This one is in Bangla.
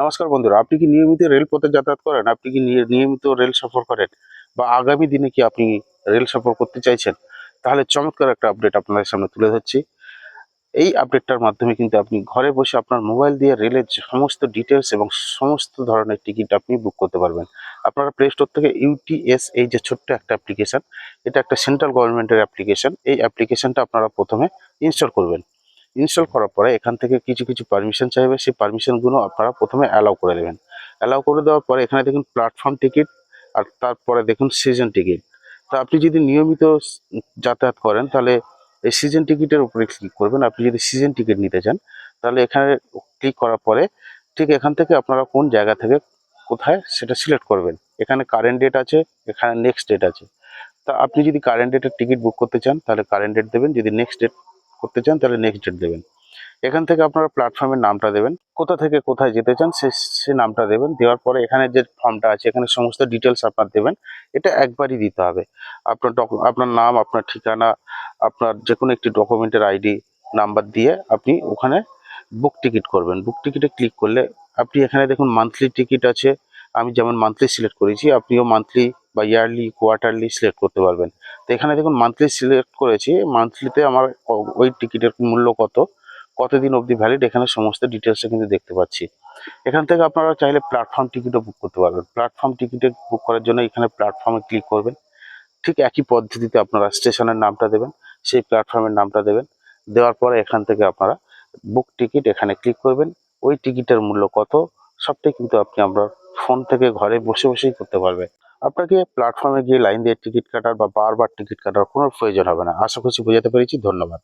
নমস্কার বন্ধুরা, আপনি কি নিয়মিত রেলপথে যাতায়াত করেন? আপনি কি নিয়- নিয়মিত রেল সফর করেন? বা আগামী দিনে কি আপনি রেল সফর করতে চাইছেন? তাহলে চমৎকার একটা আপডেট আপনাদের সামনে তুলে ধরছি। এই আপডেটটার মাধ্যমে কিন্তু আপনি ঘরে বসে আপনার মোবাইল দিয়ে রেলের সমস্ত ডিটেলস এবং সমস্ত ধরনের টিকিট আপনি বুক করতে পারবেন। আপনারা প্লে স্টোর থেকে ইউটিএস এই যে ছোট্ট একটা অ্যাপ্লিকেশন এটা একটা সেন্ট্রাল গভর্নমেন্টের অ্যাপ্লিকেশন এই অ্যাপ্লিকেশনটা আপনারা প্রথমে ইনস্টল করবেন। ইনস্টল করার পরে এখান থেকে কিছু কিছু পারমিশন চাইবে, সেই পারমিশনগুলো আপনারা প্রথমে অ্যালাউ করে দেবেন অ্যালাউ করে দেওয়ার পরে এখানে দেখুন প্ল্যাটফর্ম টিকিট আর তারপরে দেখুন সিজন টিকিট তো আপনি যদি নিয়মিত যাতায়াত করেন, তাহলে এই সিজন টিকিটের উপরে ক্লিক করবেন। আপনি যদি সিজন টিকিট নিতে চান, তাহলে এখানে ক্লিক করার পরে ঠিক এখান থেকে আপনারা কোন জায়গা থেকে কোথায় সেটা সিলেক্ট করবেন। এখানে কারেন্ট ডেট আছে, এখানে নেক্সট ডেট আছে। তা আপনি যদি কারেন্ট ডেটের টিকিট বুক করতে চান, তাহলে কারেন্ট ডেট দেবেন। যদি নেক্সট ডেট করতে চান, তাহলে নেক্সট ডেট দেবেন। এখান থেকে আপনারা প্ল্যাটফর্মের নামটা দেবেন। কোথা থেকে কোথায় যেতে চান, সে সে নামটা দেবেন। দেওয়ার পরে এখানে যে ফর্মটা আছে, এখানে সমস্ত ডিটেলস আপনার দেবেন। এটা একবারই দিতে হবে। আপনার আপনার নাম, আপনার ঠিকানা, আপনার যে কোনো একটি ডকুমেন্টের আইডি নাম্বার দিয়ে আপনি ওখানে বুক টিকিট করবেন। বুক টিকিটে ক্লিক করলে আপনি এখানে দেখুন মান্থলি টিকিট আছে। আমি যেমন মান্থলি সিলেক্ট করেছি, আপনিও মান্থলি বা ইয়ারলি কোয়ার্টারলি সিলেক্ট করতে পারবেন। তো এখানে দেখুন মান্থলি সিলেক্ট করেছি। মান্থলিতে আমার ওই টিকিটের মূল্য কত? কতদিন অবধি ভ্যালিড এখানে সমস্ত ডিটেলসটা কিন্তু দেখতে পাচ্ছি। এখান থেকে আপনারা চাইলে প্ল্যাটফর্ম টিকিটও বুক করতে পারবেন। প্ল্যাটফর্ম টিকিটে বুক করার জন্য এখানে প্ল্যাটফর্মে ক্লিক করবেন। ঠিক একই পদ্ধতিতে আপনারা স্টেশনের নামটা দেবেন, সেই প্ল্যাটফর্মের নামটা দেবেন। দেওয়ার পরে এখান থেকে আপনারা বুক টিকিট এখানে ক্লিক করবেন। ওই টিকিটের মূল্য কত? সবটাই কিন্তু আপনি আমরা ফোন থেকে ঘরে বসে বসেই করতে পারবেন। আপনাকে প্ল্যাটফর্মে গিয়ে লাইন দিয়ে টিকিট কাটার বা বারবার টিকিট কাটার কোনো প্রয়োজন হবে না। আশা করছি বোঝাতে পেরেছি। ধন্যবাদ।